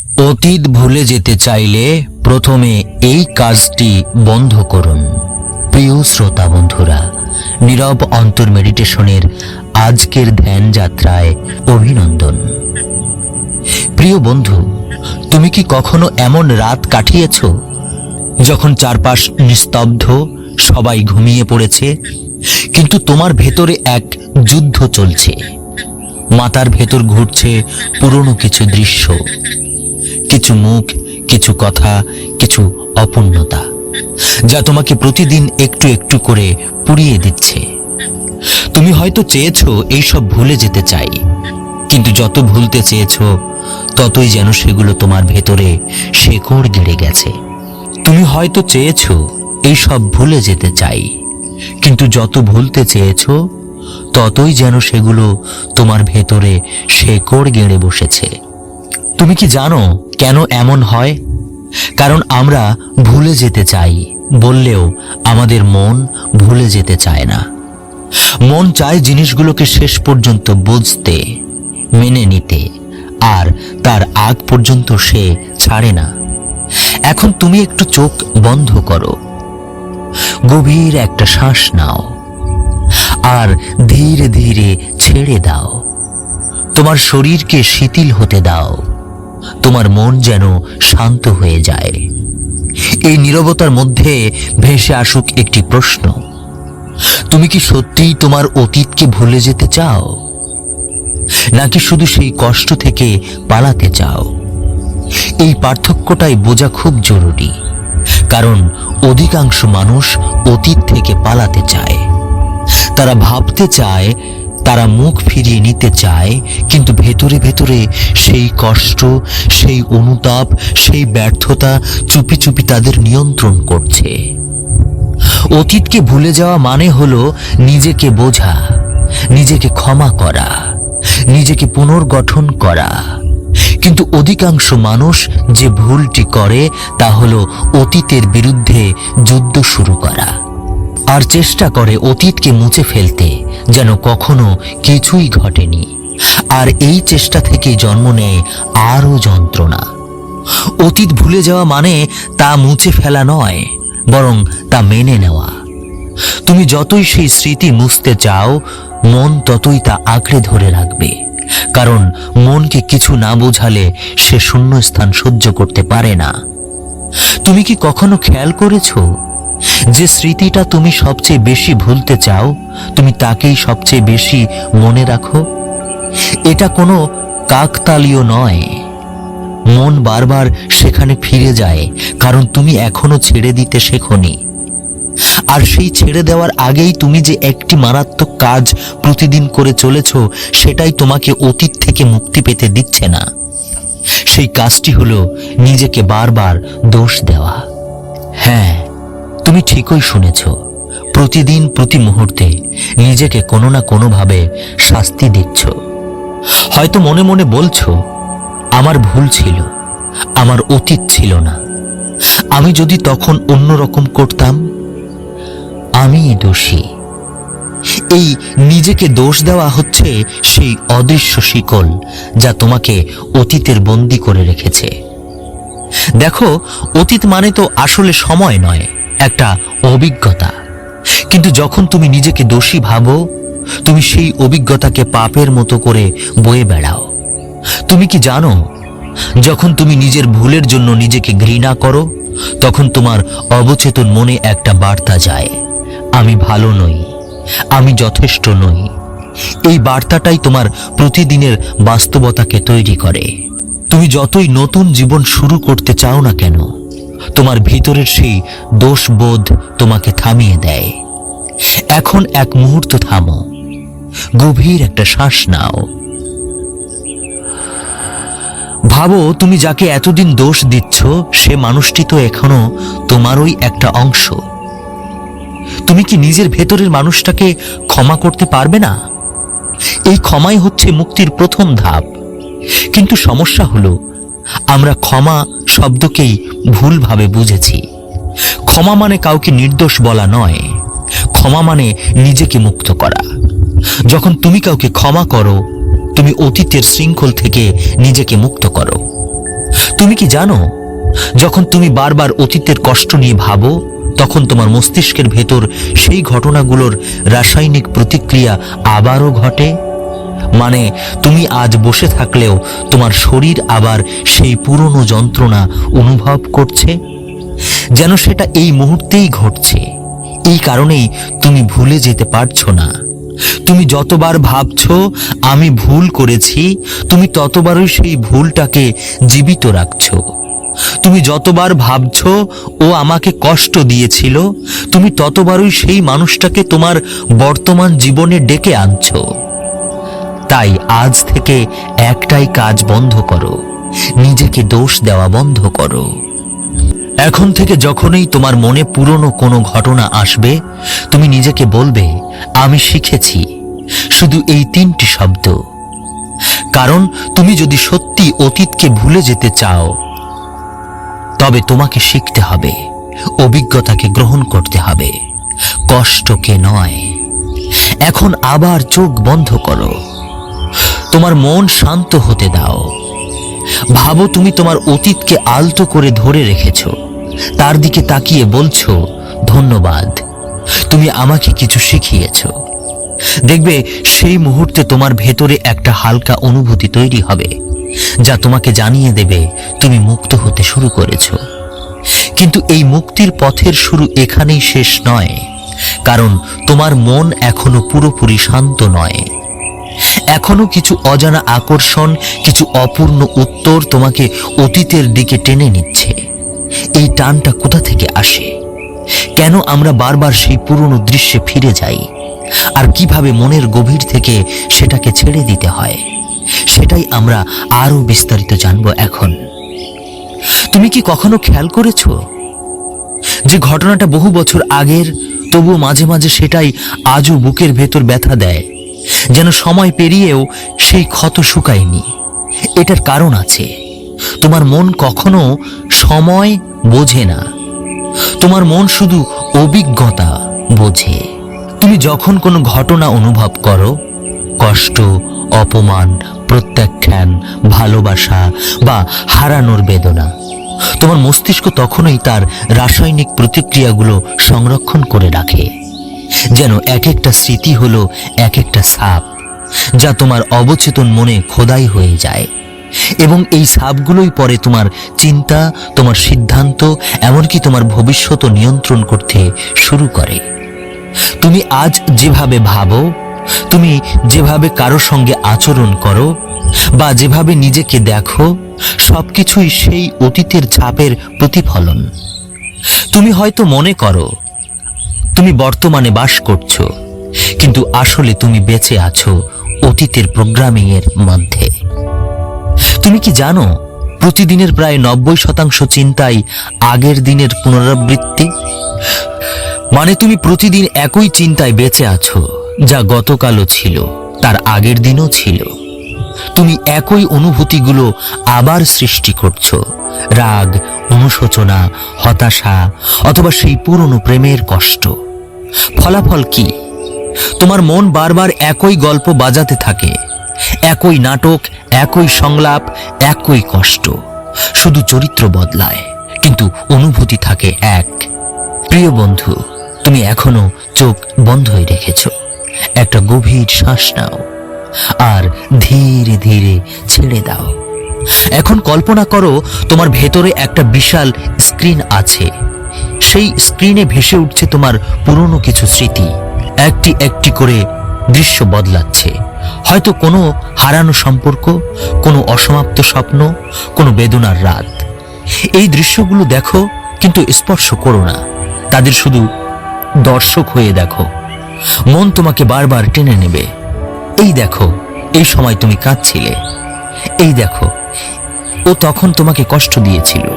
অতীত ভুলে যেতে চাইলে প্রথমে এই কাজটি বন্ধ করুন। প্রিয় শ্রোতা বন্ধুরা, নীরব অন্তর মেডিটেশনের আজকের ধ্যান যাত্রায় অভিনন্দন। প্রিয় বন্ধু, তুমি কি কখনো এমন রাত কাটিয়েছ যখন চারপাশ নিস্তব্ধ, সবাই ঘুমিয়ে পড়েছে, কিন্তু তোমার ভেতরে এক যুদ্ধ চলছে? মাথার ভেতর ঘুরছে পুরনো কিছু দৃশ্য। কিছু মুখ, কিছু কথা, কিছু অপূর্ণতা, যা তোমাকে প্রতিদিন একটু একটু করে পুড়িয়ে দিচ্ছে। তুমি হয়তো চেয়েছো এইসব ভুলে যেতে চাই, কিন্তু যত ভুলতে চেয়েছো, ততই যেন সেগুলো তোমার ভেতরে শেকড় গেড়ে গেছে। তুমি হয়তো চেয়েছো এইসব ভুলে যেতে চাই, কিন্তু যত ভুলতে চেয়েছো, ততই যেন সেগুলো তোমার ভেতরে শেকড় গেড়ে বসেছে। তুমি কি জানো কেন এমন হয়? কারণ আমরা ভুলে যেতে চাই, বললেও আমাদের মন ভুলে যেতে চায় না। মন চায় জিনিসগুলোকে শেষ পর্যন্ত বুঝতে, মেনে নিতে, আর তার আগ পর্যন্ত সে ছাড়ে না। এখন তুমি একটু চোখ বন্ধ করো। গভীর একটা শ্বাস নাও, আর ধীরে ধীরে ছেড়ে দাও। তোমার শরীরকে শিথিল হতে দাও। তোমার মন যেন শান্ত হয়ে যায়। এই নীরবতার মধ্যে ভেসে আসুক একটি প্রশ্ন। তুমি কি সত্যিই তোমার অতীতকে ভুলে যেতে চাও? নাকি শুধু সেই কষ্ট থেকে পালাতে চাও? এই পার্থক্যটাই বোঝা খুব জরুরি, কারণ অধিকাংশ মানুষ অতীত থেকে পালাতে চায়। তারা ভাবতে চায় তারা মুখ ফিরিয়ে নিতে চায়, কিন্তু ভেতরে ভেতরে সেই কষ্ট, সেই অনুতাপ, সেই ব্যর্থতা চুপি চুপি তাদের নিয়ন্ত্রণ করছে। অতীতকে ভুলে যাওয়া মানে হলো নিজেকে বোঝা, নিজেকে ক্ষমা করা, নিজেকে পুনর্গঠন করা। কিন্তু অধিকাংশ মানুষ যে ভুলটি করে তা হলো অতীতের বিরুদ্ধে যুদ্ধ শুরু করা। আর চেষ্টা করে অতীতকে মুছে ফেলতে যেন কখনো কিছুই ঘটেনি। আর এই চেষ্টা থেকে জন্ম নেয় আরও যন্ত্রণা। অতীত ভুলে যাওয়া মানে তা মুছে ফেলা নয়, বরং তা মেনে নেওয়া। তুমি যতই সেই স্মৃতি মুছতে চাও, মন ততই তা আঁকড়ে ধরে রাখবে। কারণ মনকে কিছু না বোঝালে সে শূন্যস্থান সহ্য করতে পারে না। তুমি কি কখনো খেয়াল করেছ যে স্মৃতিটা তুমি সবচেয়ে বেশি ভুলতে চাও, তুমি তাকেই সবচেয়ে বেশি মনে রাখো। এটা কোনো কাকতালীয় নয়। মন বারবার সেখানে ফিরে যায়, কারণ তুমি এখনও ছেড়ে দিতে শেখনি। আর সেই ছেড়ে দেওয়ার আগেই তুমি যে একটি মারাত্মক কাজ প্রতিদিন করে চলেছ, সেটাই তোমাকে অতীত থেকে মুক্তি পেতে দিচ্ছে না। সেই কাজটি হলো নিজেকে বারবার দোষ দেওয়া। হ্যাঁ তুমি ঠিকই শুনেছ, প্রতিদিন প্রতি মুহূর্তে নিজেকে কোনো না কোনোভাবে শাস্তি দিচ্ছ। হয়তো মনে মনে বলছো, আমার ভুল ছিল, আমার অতীত ছিল না। আমি যদি তখন অন্যরকম করতাম, আমি দোষী। এই নিজেকে দোষ দেওয়া হচ্ছে সেই অদৃশ্য শিকল যা তোমাকে অতীতের বন্দি করে রেখেছে। দেখো, অতীত মানে তো আসলে সময় নয়। একটা অভিজ্ঞতা। কিন্তু যখন তুমি নিজেকে দোষী ভাবো, তুমি সেই অভিজ্ঞতাকে পাপের মতো করে বয়ে বেড়াও। তুমি কি জানো, যখন তুমি নিজের ভুলের জন্য নিজেকে ঘৃণা করো, তখন তোমার অবচেতন মনে একটা বার্তা যায়, আমি ভালো নই, আমি যথেষ্ট নই। এই বার্তাটাই তোমার প্রতিদিনের বাস্তবতাকে তৈরি করে। তুমি যতই নতুন জীবন শুরু করতে চাও না কেন তোমার ভিতরের সেই দোষবোধ তোমাকে থামিয়ে দেয়। এখন এক মুহূর্ত থামো। গভীর একটা শ্বাস নাও। ভাবো, তুমি যাকে এতদিন দোষ দিচ্ছ, সে মানুষটি তো এখনও তোমারই একটা অংশ। তুমি কি নিজের ভেতরের মানুষটাকে ক্ষমা করতে পারবে না? এই ক্ষমাই হচ্ছে মুক্তির প্রথম ধাপ। কিন্তু সমস্যা হলো আমরা ক্ষমা শব্দকেই ভুলভাবে বুঝেছি। ক্ষমা মানে কাউকে নির্দোষ বলা নয়। ক্ষমা মানে নিজেকে মুক্ত করা। যখন তুমি কাউকে ক্ষমা করো, তুমি অতীতের শৃঙ্খল থেকে নিজেকে মুক্ত করো। তুমি কি জানো, যখন তুমি বারবার অতীতের কষ্ট নিয়ে ভাবো, তখন তোমার মস্তিষ্কের ভেতর সেই ঘটনাগুলোর রাসায়নিক প্রতিক্রিয়া আবারও ঘটে? মানে তুমি আজ বসে থাকলেও তোমার শরীর আবার সেই পুরনো যন্ত্রণা অনুভব করছে? যেন সেটা এই মুহূর্তেই ঘটছে। এই কারণেই তুমি ভুলে যেতে পারছ না। তুমি যতবার ভাবছ, আমি ভুল করেছি, তুমি ততবারই সেই ভুলটাকে জীবিত রাখছো। তুমি যতবার ভাবছ, ও আমাকে কষ্ট দিয়েছিল, তুমি ততবারই সেই মানুষটাকে তোমার বর্তমান জীবনে ডেকে আনছো। তাই আজ থেকে একটাই কাজ বন্ধ করো। নিজেকে দোষ দেওয়া বন্ধ করো। এখন থেকে যখনই তোমার মনে পুরনো কোনো ঘটনা আসবে, তুমি নিজেকে বলবে, আমি শিখেছি। শুধু এই তিনটি শব্দ। কারণ তুমি যদি সত্যি অতীতকে ভুলে যেতে চাও, তবে তোমাকে শিখতে হবে, অভিজ্ঞতাকে গ্রহণ করতে হবে। কষ্টকে নয়। এখন আবার চোখ বন্ধ করো। তোমার মন শান্ত হতে দাও। ভাবো তুমি তোমার অতীতকে আলতো করে ধরে রেখেছ। তার দিকে তাকিয়ে বলছো, ধন্যবাদ। তুমি আমাকে কিছু শিখিয়েছ। দেখবে, সেই মুহূর্তে তোমার ভেতরে একটা হালকা অনুভূতি তৈরি হবে, যা তোমাকে জানিয়ে দেবে, তুমি মুক্ত হতে শুরু করেছ। কিন্তু এই মুক্তির পথের শুরু এখানেই শেষ নয়, কারণ তোমার মন এখনও পুরোপুরি শান্ত নয়। এখনও কিছু অজানা আকর্ষণ, কিছু অপূর্ণ উত্তর তোমাকে অতীতের দিকে টেনে নিচ্ছে। এই টানটা কোথা থেকে আসে? কেন আমরা বারবার সেই পুরনো দৃশ্যে ফিরে যাই? আর কীভাবে মনের গভীর থেকে সেটাকে ছেড়ে দিতে হয়? সেটাই আমরা আরও বিস্তারিত জানব এখন। তুমি কি কখনো খেয়াল করেছ? যে ঘটনাটা বহু বছর আগের, তবুও মাঝে মাঝে সেটাই আজও বুকের ভেতর ব্যথা দেয়। যেন সময় পেরিয়েও সেই ক্ষত শুকায়নি। এটার কারণ আছে। তোমার মন কখনো সময় বোঝে না। তোমার মন শুধু অভিজ্ঞতা বোঝে। তুমি যখন কোনো ঘটনা অনুভব করো, কষ্ট, অপমান, প্রত্যাখ্যান, ভালোবাসা বা হারানোর বেদনা, তোমার মস্তিষ্ক তখনই তার রাসায়নিক প্রতিক্রিয়াগুলো সংরক্ষণ করে রাখে। যেন এক একটা স্মৃতি হলো এক একটা সাপ, যা তোমার অবচেতন মনে খোদাই হয়ে যায়। এবং এই সাপগুলোই পরে তোমার চিন্তা, তোমার সিদ্ধান্ত, এমনকি তোমার ভবিষ্যৎ নিয়ন্ত্রণ করতে শুরু করে। তুমি আজ যেভাবে ভাবো, তুমি যেভাবে কারও সঙ্গে আচরণ করো, বা যেভাবে নিজেকে দেখো, সবকিছুই সেই অতীতের ছাপের প্রতিফলন। তুমি হয়তো মনে করো তুমি বর্তমানে বাস করছ, কিন্তু আসলে তুমি বেঁচে আছো অতীতের প্রোগ্রামিং এর মধ্যে। তুমি কি জানো, প্রতিদিনের প্রায় নব্বই শতাংশ চিন্তাই আগের দিনের পুনরাবৃত্তি? মানে তুমি প্রতিদিন একই চিন্তায় বেঁচে আছো, যা গতকালও ছিল, তার আগের দিনও ছিল। তুমি একই অনুভূতিগুলো আবার সৃষ্টি করছ, রাগ অনুশোচনা, হতাশা, অথবা সেই পুরনো প্রেমের কষ্ট। ফলাফল কি? তোমার মন বারবার একই গল্প বাজাতে থাকে। একই নাটক, একই সংলাপ, একই কষ্ট। শুধু চরিত্র বদলায়, কিন্তু অনুভূতি থাকে এক। প্রিয় বন্ধু, তুমি এখনও চোখ বন্ধই রেখেছ। একটা গভীর শ্বাস নাও, আর ধীরে ধীরে ছেড়ে দাও। এখন কল্পনা করো তোমার ভেতরে একটা বিশাল স্ক্রিন আছে। সেই স্ক্রিনে ভেসে উঠছে তোমার পুরনো কিছু স্মৃতি। একটি একটি করে দৃশ্য বদলাচ্ছে। হয়তো কোনো হারানো সম্পর্ক, কোনো অসমাপ্ত স্বপ্ন, কোনো বেদনার রাত। এই দৃশ্যগুলো দেখো, কিন্তু স্পর্শ করো না। তাদের শুধু দর্শক হয়ে দেখো। মন তোমাকে বারবার টেনে নেবে। এই দেখো, এই সময় তুমি কাঁদছিলে। এই দেখো ও তখন তোমাকে কষ্ট দিয়েছিল।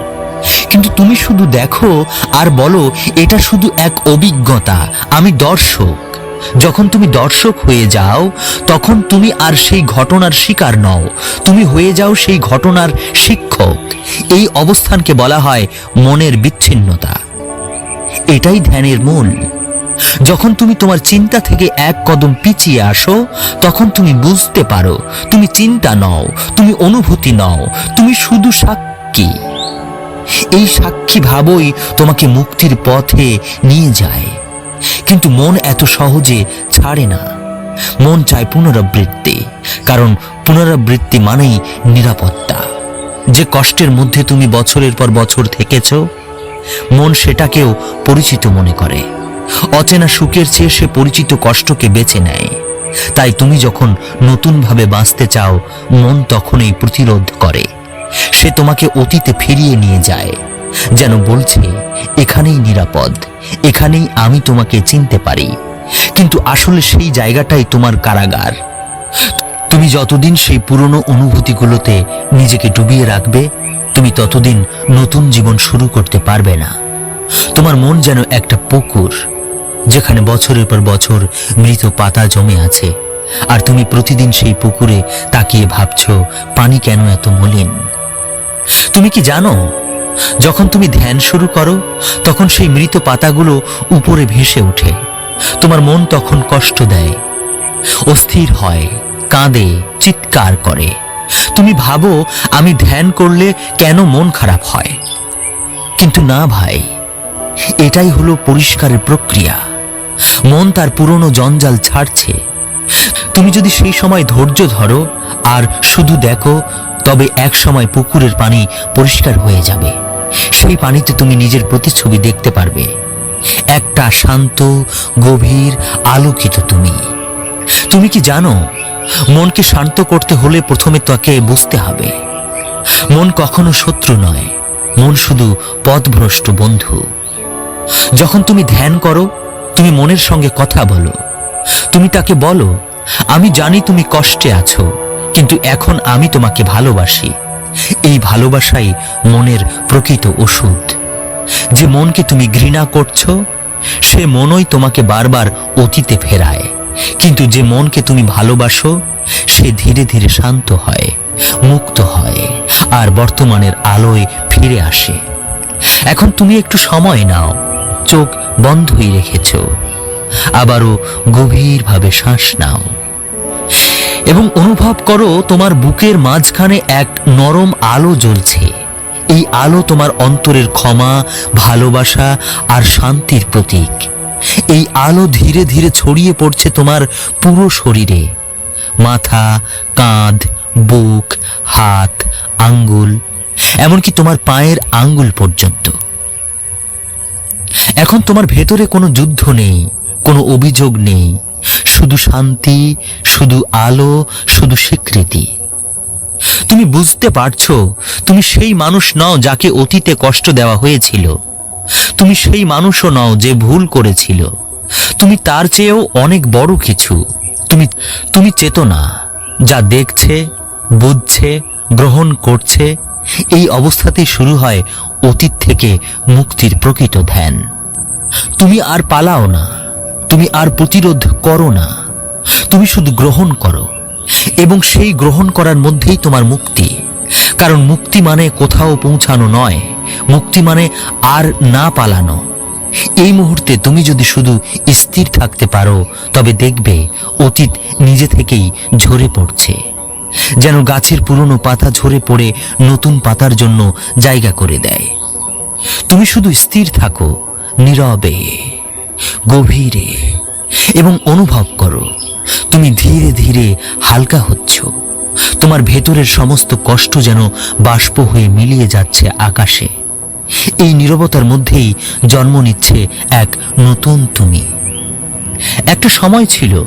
কিন্তু তুমি শুধু দেখো আর বলো, এটা শুধু এক অভিজ্ঞতা, আমি দর্শক। যখন তুমি দর্শক হয়ে যাও, তখন তুমি আর সেই ঘটনার শিকার নও। তুমি হয়ে যাও সেই ঘটনার শিক্ষক। এই অবস্থানকে বলা হয় মনের বিচ্ছিন্নতা। এটাই ধ্যানের মূল। যখন তুমি তোমার চিন্তা থেকে এক কদম পিছিয়ে আসো, তখন তুমি বুঝতে পারো, তুমি চিন্তা নও, তুমি অনুভূতি নও, তুমি শুধু সাক্ষী। এই সাক্ষী ভাবই তোমাকে মুক্তির পথে নিয়ে যায়। কিন্তু মন এত সহজে ছাড়ে না। মন চায় পুনরাবৃত্তি, কারণ পুনরাবৃত্তি মানেই নিরাপত্তা। যে কষ্টের মধ্যে তুমি বছরের পর বছর থেকেছ, মন সেটাকেও পরিচিত মনে করে। অচেনা সুখের চেয়ে সে পরিচিত কষ্টকে বেছে নেয়। তাই তুমি যখন নতুনভাবে বাঁচতে চাও, মন তখনই প্রতিরোধ করে। সে তোমাকে অতীতে ফিরিয়ে নিয়ে যায়, যেন বলছে, এখানেই নিরাপদ, এখানেই আমি তোমাকে চিনতে পারি। কিন্তু আসলে সেই জায়গাটাই তোমার কারাগার। তুমি যতদিন সেই পুরনো অনুভূতিগুলোতে নিজেকে ডুবিয়ে রাখবে, তুমি ততদিন নতুন জীবন শুরু করতে পারবে না। তোমার মন যেন একটা পুকুর, যেখানে বছরের পর বছর মৃত পাতা জমে আছে। আর তুমি প্রতিদিন সেই পুকুরে তাকিয়ে ভাবছ, পানি কেন এত মলিন? তুমি কি জানো, যখন তুমি ধ্যান শুরু করো, তখন সেই মৃত পাতাগুলো উপরে ভেসে ওঠে। তোমার মন তখন কষ্ট দেয়, অস্থির হয়, কাঁদে, চিৎকার করে। তুমি ভাবো, আমি ধ্যান করলে কেন মন খারাপ হয়? কিন্তু না ভাই এটাই হলো পরিষ্কারের প্রক্রিয়া। মন তার পুরনো জঞ্জাল ছাড়ছে। তুমি যদি সেই সময় ধৈর্য ধরো আর শুধু দেখো, তবে এক সময় পুকুরের পানি পরিষ্কার হয়ে যাবে। সেই পানিতে তুমি নিজের প্রতিচ্ছবি দেখতে পারবে। একটা শান্ত, গভীর, আলোকিত তুমি। তুমি কি জানো, মনকে শান্ত করতে হলে প্রথমে তাকে বুঝতে হবে। মন কখনো শত্রু নয়। মন শুধু পথভ্রষ্ট বন্ধু। যখন তুমি ধ্যান করো, তুমি মনের সঙ্গে কথা বলো। তুমি তাকে বলো, আমি জানি তুমি কষ্টে আছো, কিন্তু এখন আমি তোমাকে ভালোবাসি। এই ভালোবাসাই মনের প্রকৃত ওষুধ। যে মনকে তুমি ঘৃণা করছ, সে মনই তোমাকে বারবার অতীতে ফেরায়। কিন্তু যে মনকে তুমি ভালোবাসো, সে ধীরে ধীরে শান্ত হয়, মুক্ত হয়, আর বর্তমানের আলোয় ফিরে আসে। এখন তুমি একটু সময় নাও। চোখ বন্ধই রেখেছ। আবারও গভীরভাবে শ্বাস নাও। এবং অনুভব করো, তোমার বুকের মাঝখানে এক নরম আলো জ্বলছে। এই আলো তোমার অন্তরের ক্ষমা, ভালোবাসা আর শান্তির প্রতীক। এই আলো ধীরে ধীরে ছড়িয়ে পড়ছে তোমার পুরো শরীরে। মাথা, কাঁধ, বুক, হাত, আঙ্গুল এমনকি তোমার পায়ের আঙ্গুল পর্যন্ত। এখন তোমার ভেতরে কোনো যুদ্ধ নেই, কোনো অভিযোগ নেই। শুধু শান্তি, শুধু আলো, শুধু স্বীকৃতি। তুমি বুঝতে পারছ, তুমি সেই মানুষ নও যাকে অতীতে কষ্ট দেওয়া হয়েছিল। তুমি সেই মানুষও নও যে ভুল করেছিল। তুমি তার চেয়েও অনেক বড় কিছু। তুমি তুমি চেতনা, যা দেখছে, বুঝছে গ্রহণ করছে, এই অবস্থাতেই শুরু হয় অতীত থেকে মুক্তির প্রকৃত ধ্যান। তুমি আর পালাও না, তুমি আর প্রতিরোধ করো না, তুমি শুধু গ্রহণ করো, এবং সেই গ্রহণ করার মধ্যেই তোমার মুক্তি। কারণ মুক্তি মানে কোথাও পৌঁছানো নয়, মুক্তি মানে আর না পালানো। এই মুহূর্তে তুমি যদি শুধু স্থির থাকতে পারো, তবে দেখবে অতীত নিজে থেকেই ঝরে পড়ছে। যেন গাছের পুরনো পাতা ঝরে পড়ে নতুন পাতার জন্য জায়গা করে দেয়। তুমি শুধু স্থির থাকো, নীরবে, গভীরে, এবং অনুভব করো। তুমি ধীরে ধীরে হালকা হচ্ছ। তোমার ভেতরের সমস্ত কষ্ট যেন বাষ্প হয়ে মিলিয়ে যাচ্ছে আকাশে। এই নীরবতার মধ্যেই জন্ম নিচ্ছে এক নতুন তুমি। একটা সময় ছিল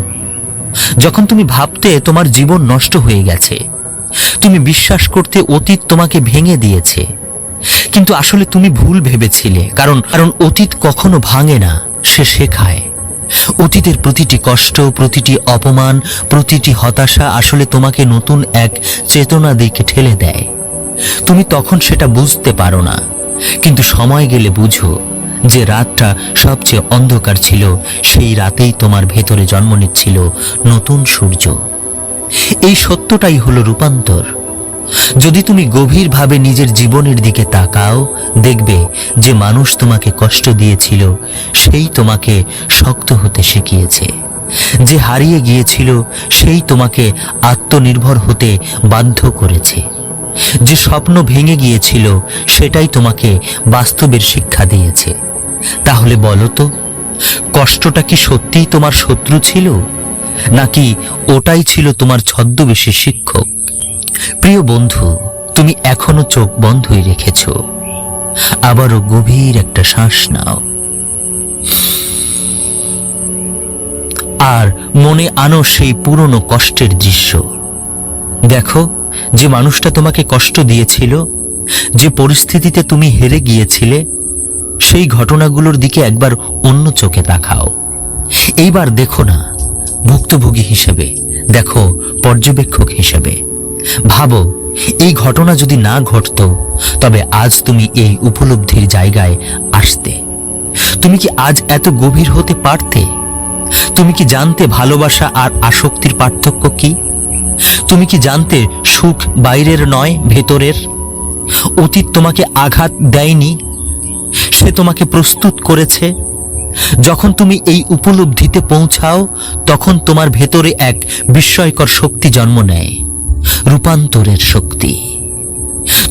যখন তুমি ভাবতে তোমার জীবন নষ্ট হয়ে গেছে, তুমি বিশ্বাস করতে অতীত তোমাকে ভেঙে দিয়েছে। কিন্তু আসলে তুমি ভুল ভেবেছিলে, কারণ কারণ অতীত কখনো ভাঙে না, সে শেখায়। অতীতের প্রতিটি কষ্ট, প্রতিটি অপমান, প্রতিটি হতাশা আসলে তোমাকে নতুন এক চেতনা দিকে ঠেলে দেয়। তুমি তখন সেটা বুঝতে পারো না, কিন্তু সময় গেলে বুঝো যে রাতটা সবচেয়ে অন্ধকার ছিল, সেই রাতেই তোমার ভেতরে জন্ম নিচ্ছিল নতুন সূর্য। এই সত্যটাই হলো রূপান্তর। যদি তুমি গভীরভাবে নিজের জীবনের দিকে তাকাও, দেখবে যে মানুষ তোমাকে কষ্ট দিয়েছিল, সেই তোমাকে শক্ত হতে শিখিয়েছে। যে হারিয়ে গিয়েছিল, সেই তোমাকে আত্মনির্ভর হতে বাধ্য করেছে। যে স্বপ্ন ভেঙে গিয়েছিল, সেটাই তোমাকে বাস্তবের শিক্ষা দিয়েছে। তাহলে বলো তো, কষ্টটা কি সত্যিই তোমার শত্রু ছিল? নাকি ওটাই ছিল তোমার ছদ্মবেশী শিক্ষক? প্রিয় বন্ধু, তুমি এখনও চোখ বন্ধই রেখেছ। আবারও গভীর একটা শ্বাস নাও। আর মনে আনো সেই পুরনো কষ্টের দৃশ্য। দেখো যে মানুষটা তোমাকে কষ্ট দিয়েছিল, যে পরিস্থিতিতে তুমি হেরে গিয়েছিলে, সেই ঘটনাগুলোর দিকে একবার অন্য চোখে তাকাও। এইবার দেখো না, ভুক্তভোগী হিসেবে, দেখো পর্যবেক্ষক হিসেবে। ভাবো, এই ঘটনা যদি না ঘটতো, তবে আজ তুমি এই উপলব্ধির জায়গায় আসতে। তুমি কি আজ এত গভীর হতে পারতে? তুমি কি জানতে ভালোবাসা আর আসক্তির পার্থক্য কি? তুমি কি জানতে সুখ বাইরের নয়, ভেতরের? অতীত তোমাকে আঘাত দেয়নি? সে তোমাকে প্রস্তুত করেছে? যখন তুমি এই উপলব্ধিতে পৌঁছাও, তখন তোমার ভেতরে এক বিস্ময়কর শক্তি জন্ম নেয়, রূপান্তরের শক্তি।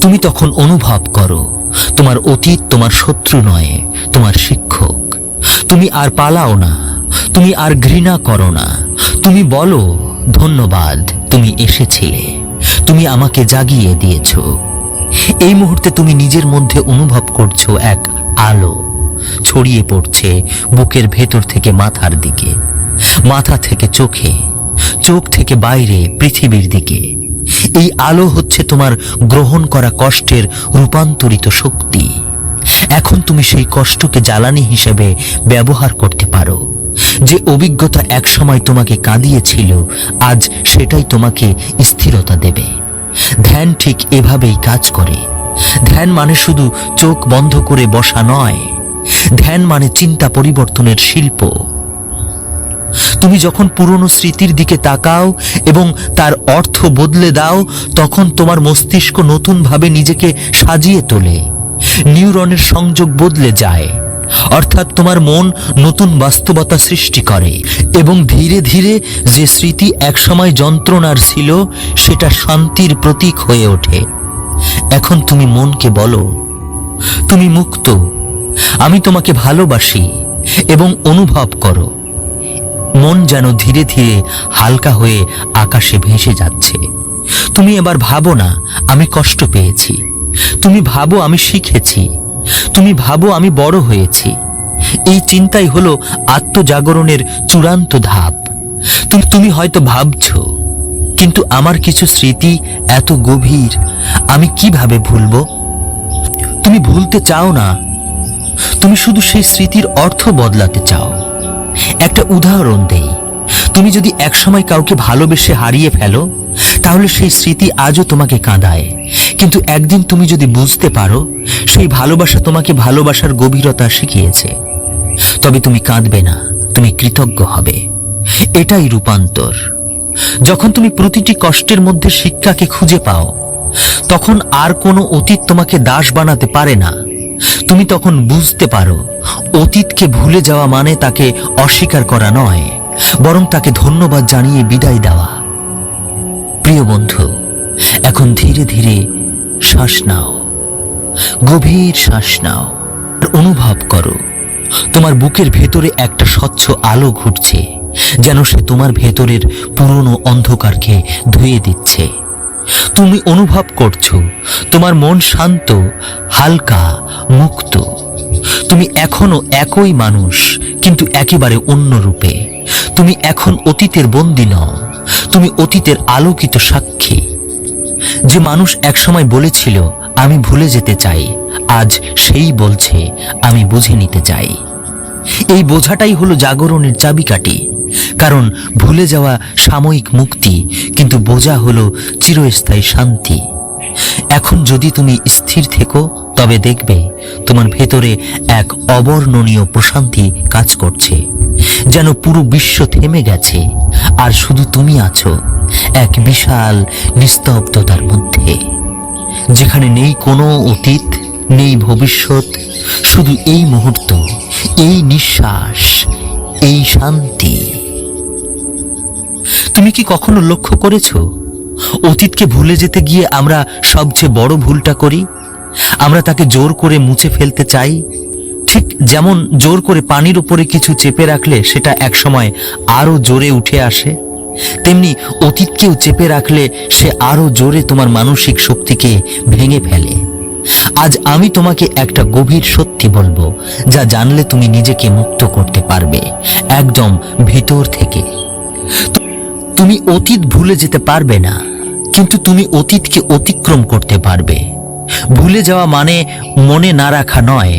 তুমি তখন অনুভব করো, তোমার অতীত তোমার শত্রু নয়, তোমার শিক্ষক। তুমি আর পালাও না, তুমি আর ঘৃণা করো না, তুমি বলো ধন্যবাদ, তুমি এসেছিলে। তুমি আমাকে জাগিয়ে দিয়েছ। এই মুহূর্তে তুমি নিজের মধ্যে অনুভব করছ এক আলো ছড়িয়ে পড়ছে বুকের ভেতর থেকে মাথার দিকে, মাথা থেকে চোখে, চোখ থেকে বাইরে, পৃথিবীর দিকে। এই আলো হচ্ছে তোমার গ্রহণ করা কষ্টের রূপান্তরিত শক্তি। এখন তুমি সেই কষ্টকে জ্বালানি হিসেবে ব্যবহার করতে পারো। যে অভিজ্ঞতা একসময় তোমাকে কাঁদিয়েছিল, আজ সেটাই তোমাকে স্থিরতা দেবে। ধ্যান ঠিক এভাবেই কাজ করে। ধ্যান মানে শুধু চোখ বন্ধ করে বসা নয়। ধ্যান মানে চিন্তা পরিবর্তনের শিল্প। তুমি যখন পুরনো স্মৃতির দিকে তাকাও এবং তার অর্থ বদলে দাও, তখন তোমার মস্তিষ্ক নতুনভাবে নিজেকে সাজিয়ে তোলে। নিউরনের সংযোগ বদলে যায়। অর্থাৎ তোমার মন নতুন বাস্তবতা সৃষ্টি করে এবং ধীরে ধীরে যে স্মৃতি একসময় যন্ত্রণার ছিল, সেটা শান্তির প্রতীক হয়ে ওঠে। এখন তুমি মনকে বলো, তুমি মুক্ত, আমি তোমাকে ভালোবাসি এবং অনুভব করো। মন যেন ধীরে ধীরে হালকা হয়ে আকাশে ভেসে যাচ্ছে। তুমি এবার ভাবো না, আমি কষ্ট পেয়েছি। তুমি ভাবো আমি শিখেছি। তুমি ভাবো আমি বড় হয়েছি। এই চিন্তাই হলো আত্মজাগরণের চূড়ান্ত ধাপ। তুমি হয়তো ভাবছ, কিন্তু আমার কিছু স্মৃতি এত গভীর, আমি কীভাবে ভুলবো? তুমি ভুলতে চাও না। তুমি শুধু সেই স্মৃতির অর্থ বদলাতে চাও। একটা উদাহরণ দেই, তুমি যদি একসময় কাউকে ভালোবেসে হারিয়ে ফেলো, তাহলে সেই স্মৃতি আজও তোমাকে কাঁদায়। কিন্তু একদিন তুমি যদি বুঝতে পারো, সেই ভালোবাসা তোমাকে ভালোবাসার গভীরতা শিখিয়েছে। তবে তুমি কাঁদবে না, তুমি কৃতজ্ঞ হবে। এটাই রূপান্তর। যখন তুমি প্রতিটি কষ্টের মধ্যে শিক্ষাকে খুঁজে পাও, তখন আর কোনো অতীত তোমাকে দাস বানাতে পারে না। তুমি তখন বুঝতে পারো, অতীতকে ভুলে যাওয়া মানে তাকে অস্বীকার করা নয়, বরং তাকে ধন্যবাদ জানিয়ে বিদায় দেওয়া। প্রিয় বন্ধু, এখন ধীরে ধীরে শ্বাস নাও। গভীর শ্বাস নাও। আর অনুভব করো। তোমার বুকের ভেতরে একটা স্বচ্ছ আলো ঘুরছে, যেন সে তোমার ভেতরের পুরনো অন্ধকারকে ধুয়ে দিচ্ছে। তুমি অনুভব করছ, তোমার মন শান্ত, হালকা, মুক্ত। তুমি এখনও একই মানুষ, কিন্তু একেবারে অন্য রূপে। তুমি এখন অতীতের বন্দী নও। তুমি অতীতের আলোকিত সাক্ষী। যে মানুষ একসময় বলেছিল, আমি ভুলে যেতে চাই। আজ সেই বলছে, আমি বুঝে নিতে চাই। এই বোঝাটাই হলো জাগরণের চাবিকাঠি। কারণ ভুলে যাওয়া সাময়িক মুক্তি, কিন্তু বোঝা হলো চিরস্থায়ী শান্তি। এখন যদি তুমি স্থির থেকো, তবে দেখবে তোমার ভেতরে এক অবর্ণনীয় প্রশান্তি কাজ করছে, যেন পুরো বিশ্ব থেমে গেছে। আর শুধু তুমি আছো, এক বিশাল নিস্তব্ধতার মধ্যে। যেখানে নেই কোনো অতীত, নেই ভবিষ্যৎ, শুধু এই মুহূর্ত, এই নিঃশ্বাস, এই শান্তি। তুমি কি কখনো লক্ষ্য করেছ, অতীতকে ভুলে যেতে গিয়ে আমরা সবচেয়ে বড় ভুলটা করি? আমরা তাকে জোর করে মুছে ফেলতে চাই ঠিক যেমন জোর করে পানির উপরে কিছু চেপে রাখলে সেটা একসময় আরও জোরে উঠে আসে, তেমনি অতীতকেও চেপে রাখলে সে আরও জোরে তোমার মানসিক শক্তিকে ভেঙে ফেলে। আজ আমি তোমাকে একটা গভীর সত্যি বলব, যা জানলে তুমি নিজেকে মুক্ত করতে পারবে, একদম ভিতর থেকে। তুমি অতীত ভুলে যেতে পারবে না, কিন্তু তুমি অতীতকে অতিক্রম করতে পারবে। ভুলে যাওয়া মানে মনে না রাখা নয়।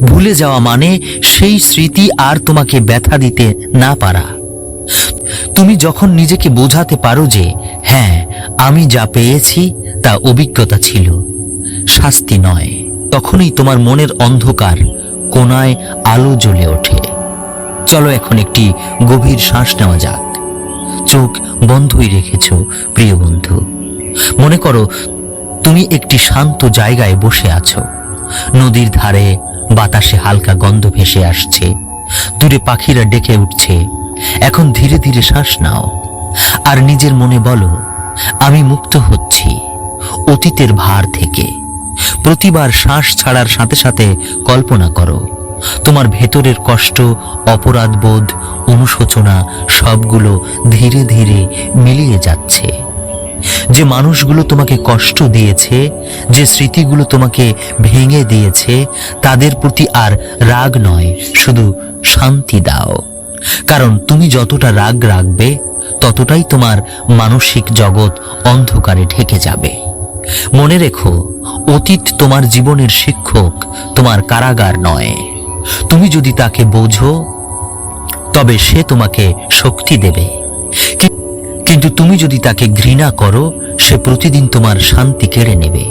ভুলে যাওয়া মানে সেই স্মৃতি আর তোমাকে ব্যথা দিতে না পারা। তুমি যখন নিজেকে বোঝাতে পারো যে হ্যাঁ আমি যা পেয়েছি তা অভিজ্ঞতা ছিল, শাস্তি নয়, তখনই তোমার মনের অন্ধকার কোনায় আলো জ্বলে ওঠে। চলো এখন একটি গভীর শ্বাস নেওয়া যাক। চোখ বন্ধই রেখেছ, প্রিয় বন্ধু। মনে করো, তুমি একটি শান্ত জায়গায় বসে আছো। নদীর ধারে বাতাসে হালকা গন্ধ ভেসে আসছে। দূরে পাখিরা ডেকে উঠছে। এখন ধীরে ধীরে শ্বাস নাও। আর নিজের মনে বলো, আমি মুক্ত হচ্ছি অতীতের ভার থেকে। প্রতিবার শ্বাস ছাড়ার সাথে সাথে কল্পনা করো, তোমার ভেতরের কষ্ট, অপরাধবোধ, অনুশোচনা সবগুলো ধীরে ধীরে মিলিয়ে যাচ্ছে। যে মানুষগুলো তোমাকে কষ্ট দিয়েছে, যে স্মৃতিগুলো তোমাকে ভেঙে দিয়েছে, তাদের প্রতি আর রাগ নয়, শুধু শান্তি দাও। কারণ তুমি যতটা রাগ রাখবে, ততটাই তোমার মানসিক জগৎ অন্ধকারে ঢেকে যাবে। মনে রেখো, অতীত তোমার জীবনের শিক্ষক, তোমার কারাগার নয়। তুমি যদি তাকে বোঝো, তবে সে তোমাকে শক্তি দেবে। কিন্তু তুমি যদি তাকে ঘৃণা করো, সে প্রতিদিন তোমার শান্তি কেড়ে নেবে।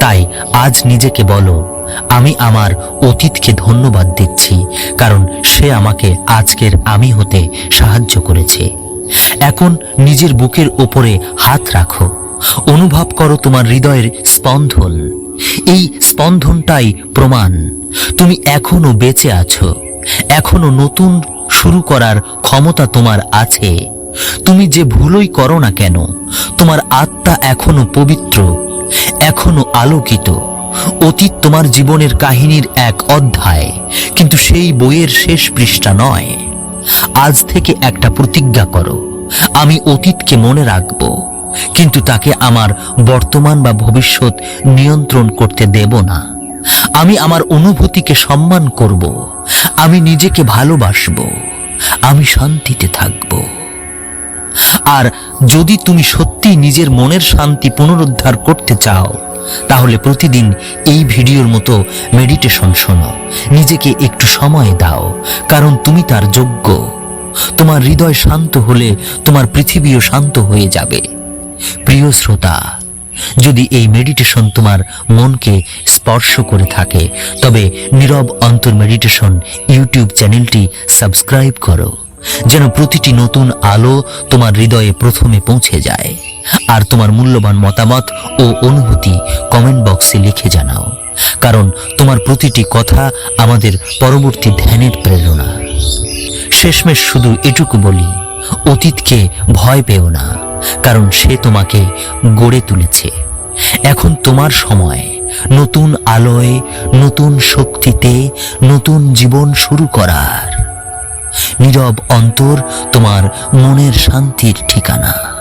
তাই আজ নিজেকে বলো, আমি আমার অতীতকে ধন্যবাদ দিচ্ছি, কারণ সে আমাকে আজকের আমি হতে সাহায্য করেছে। এখন নিজের বুকের ওপরে হাত রাখো, অনুভব করো তোমার হৃদয়ের স্পন্দন। এই স্পন্দনটাই প্রমাণ, তুমি এখনও বেঁচে আছো, এখনও নতুন শুরু করার ক্ষমতা তোমার আছে। তুমি যে ভুলই করো না কেন, তোমার আত্মা এখনও পবিত্র, এখনও আলোকিত। অতীত তোমার জীবনের কাহিনীর এক অধ্যায়, কিন্তু সেই বইয়ের শেষ পৃষ্ঠা নয়। আজ থেকে একটা প্রতিজ্ঞা করো, আমি অতীতকে মনে রাখব, কিন্তু তাকে আমার বর্তমান বা ভবিষ্যৎ নিয়ন্ত্রণ করতে দেব না। আমি আমার অনুভূতিকে সম্মান করব, আমি নিজেকে ভালোবাসব, আমি শান্তিতে থাকব। আর যদি তুমি সত্যি নিজের মনের শান্তি পুনরুদ্ধার করতে চাও, তাহলে প্রতিদিন এই ভিডিওর মতো মেডিটেশন শোনো। নিজেকে একটু সময় দাও, কারণ তুমি তার যোগ্য। তোমার হৃদয় শান্ত হলে তোমার পৃথিবীও শান্ত হয়ে যাবে। প্রিয় শ্রোতা, যদি এই মেডিটেশন তোমার মনকে স্পর্শ করে থাকে, তবে নীরব অন্তর মেডিটেশন ইউটিউব চ্যানেলটি সাবস্ক্রাইব করো। যেন প্রতিটি নতুন আলো তোমার হৃদয়ে প্রথমে পৌঁছে যায়। আর তোমার মূল্যবান মতামত ও অনুভূতি কমেন্ট বক্সে লিখে জানাও। কারণ তোমার প্রতিটি কথা আমাদের পরবর্তী ধ্যানের প্রেরণা। শেষমেশ শুধু এটুকু বলি, অতীতকে ভয় পেও না, কারণ সে তোমাকে গড়ে তুলেছে। এখন তোমার সময়, নতুন আলোয়, নতুন শক্তিতে, নতুন জীবন শুরু করার। নীরব অন্তর তোমার মনের শান্তির ঠিকানা।